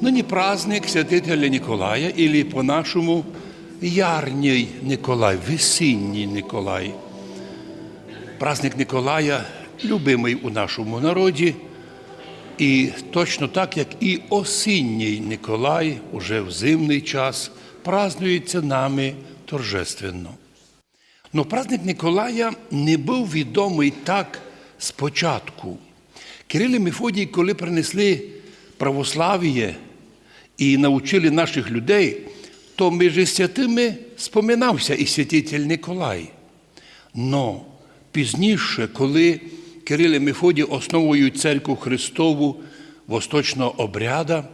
Нині праздник святителя Николая, или по-нашому Ярній Николай, весінній Николай. Праздник Николая любимий у нашому народі, і точно так, як і осінній Николай, уже в зимний час, празднується нами торжественно. Но праздник Николая не був відомий так спочатку. Кирил і Мефодій, коли принесли православ'я і навчили наших людей, то між святими споминався і святитель Николай. Но пізніше, коли Кирил і Мефодій основують церкву Христову восточного обряда,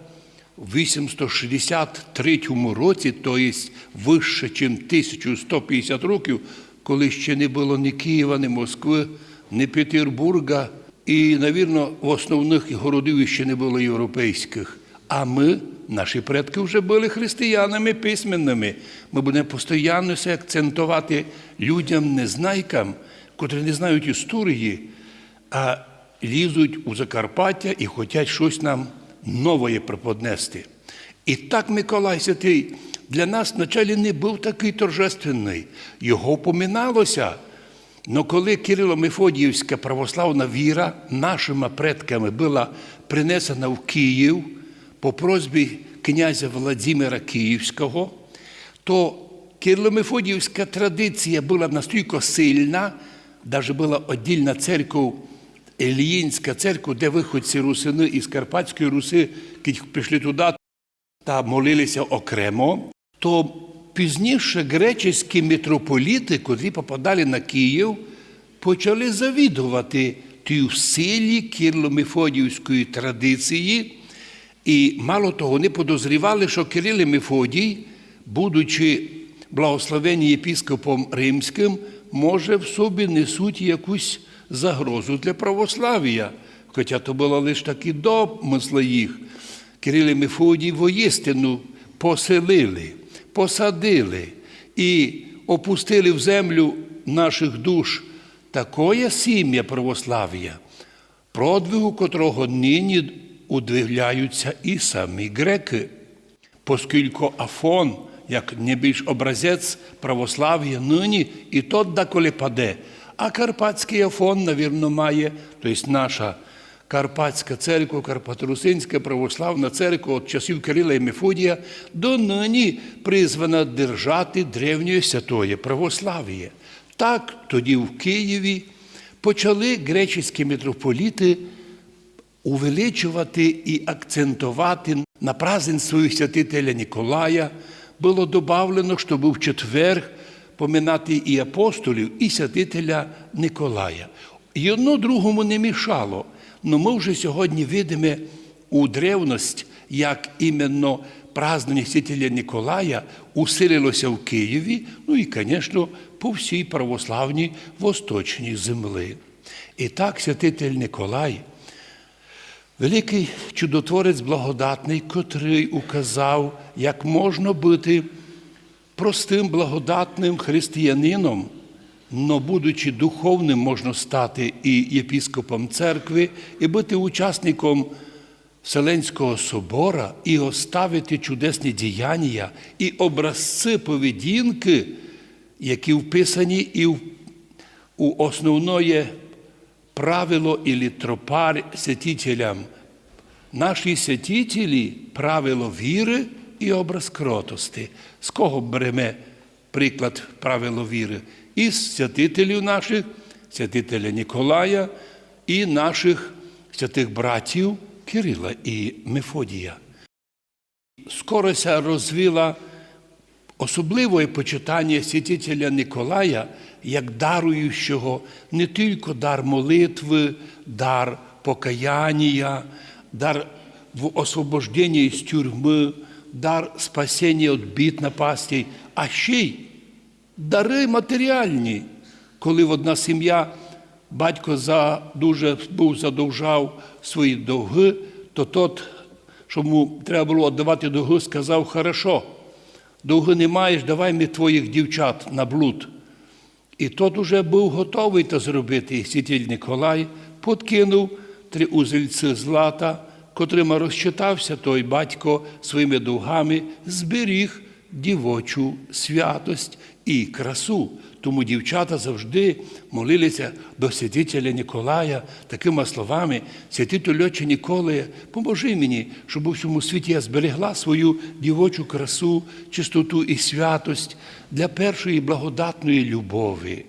в 863 році, тобто вище, ніж 1150 років, коли ще не було ні Києва, ні Москви, ні Петербурга, і, навірно, в основних городів ще не було європейських. А ми, наші предки, вже були християнами письменними. Ми будемо постійно це акцентувати людям, незнайкам, котрі не знають історії, а лізуть у Закарпаття і хочуть щось нам нове преподнести. І так Миколай Святий для нас вначалі не був такий торжественний. Його поминалося. Но коли Кирило-Мефодіївська православна віра нашими предками була принесена в Київ по просьбі князя Владимира Київського, то Кирило-Мефодіївська традиція була настільки сильна, навіть була віддільна церква, Еліїнська церква, де виходці русини із Карпатської Руси, які прийшли туди та молилися окремо, то пізніше греческі митрополіти, котрі попадали на Київ, почали завідувати тій силі Кирло-Мефодіївської традиції. І мало того, вони подозрівали, що Кирил і Мефодій, будучи благословені єпіскопом римським, може в собі несуть якусь загрозу для православ'я. Хоча то було лише такі домисли їх. Кирил і Мефодій воістину поселили, посадили і опустили в землю наших душ такое сім'я православ'я, продвигу котрого нині удивляються і самі греки, оскільки Афон, як найбільш образець православ'я нині, і тот деколи паде. А Карпатський Афон, навірно, має, тобто наша Карпатська церква, Карпаторусинська православна церква від часів Кирила і Мефодія до нині призвана держати древнє святоє православ'я. Так тоді в Києві почали греческі митрополіти увеличувати і акцентувати на праздненство святителя Ніколая. Було додавлено, що був четверг поминати і апостолів, і святителя Николая. І одно другому не мішало. Но ми вже сьогодні видимо у древність, як іменно празднення святителя Ніколая усилилося в Києві, ну і, звісно, по всій православній восточній землі. І так святитель Николай, великий чудотворець благодатний, котрий указав, як можна бути простим благодатним християнином, но будучи духовним, можна стати і єпіскопом церкви, і бути учасником Вселенського собора, і оставити чудесні діяння, і образці поведінки, які вписані і у основне правило і тропар святителям. Наші святителі правило віри і образ кротости. З кого беремо приклад правило віри? Із святителів наших, святителя Ніколая і наших святих братів Кирила і Мефодія. Скорося розвила особливе почитання святителя Николая як даруючого не тільки дар молитви, дар покаяння, дар в освобожденні з тюрми, дар спасіння від бід напастей, а ще й дари матеріальні, коли одна сім'я, батько за, дуже був задовжав свої довги, то тот, що йому треба було віддавати довги, сказав, хорошо, довги не маєш, давай ми твоїх дівчат на блуд. І тот уже був готовий та зробити. Святитель Николай подкинув три узельці злата, котрима розчитався той батько своїми довгами, зберіг дівочу святость і красу. Тому дівчата завжди молилися до святителя Ніколая такими словами: святителю Отче Ніколає, поможи мені, щоб у всьому світі я зберегла свою дівочу красу, чистоту і святость для першої благодатної любові.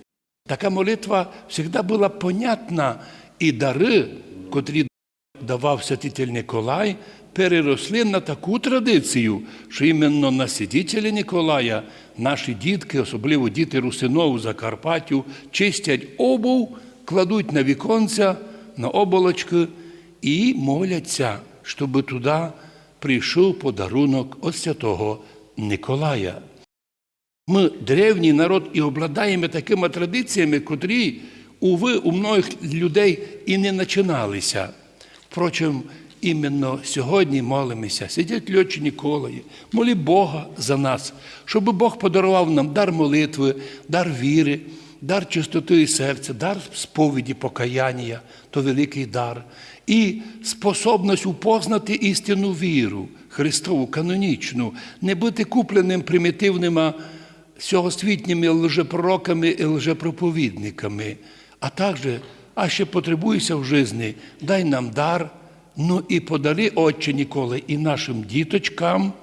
Така молитва завжди була понятна, і дари, котрі давав святитель Николай, переросли на таку традицію, що іменно на святителя Ніколая наші дітки, особливо діти Русинову Закарпаттю, чистять обув, кладуть на віконця, на оболочки і моляться, щоб туди прийшов подарунок від святого Николая. Ми древній народ і обладаємо такими традиціями, котрі, уви, у многих людей і не починалися. Впрочем, іменно сьогодні молимося, сидять льотчі Ніколаї, молі Бога за нас, щоб Бог подарував нам дар молитви, дар віри, дар чистоти і серця, дар сповіді, покаяння, то великий дар, і способність упознати істинну віру, Христову, канонічну, не бути купленим примітивними сьогосвітніми лжепророками і лжепроповідниками, а також, а ще потребуєшся в житті, дай нам дар, ну і подари, Отче Ніколи, і нашим діточкам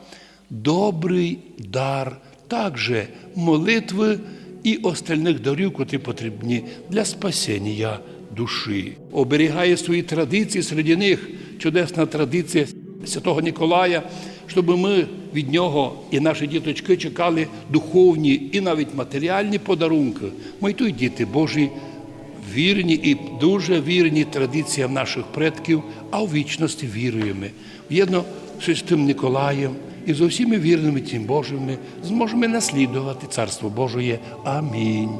добрий дар, також молитви і остальних дарів, котрі потрібні для спасіння душі. Оберігає свої традиції, серед них чудесна традиція Святого Ніколая, щоб ми від нього і наші діточки чекали духовні і навіть матеріальні подарунки. Ми й діти Божі вірні і дуже вірні традиціям наших предків, а в вічності віруємо. Єдно з тим Ніколаєм і з усіми вірними тим Божими зможемо наслідувати Царство Божоє. Амінь.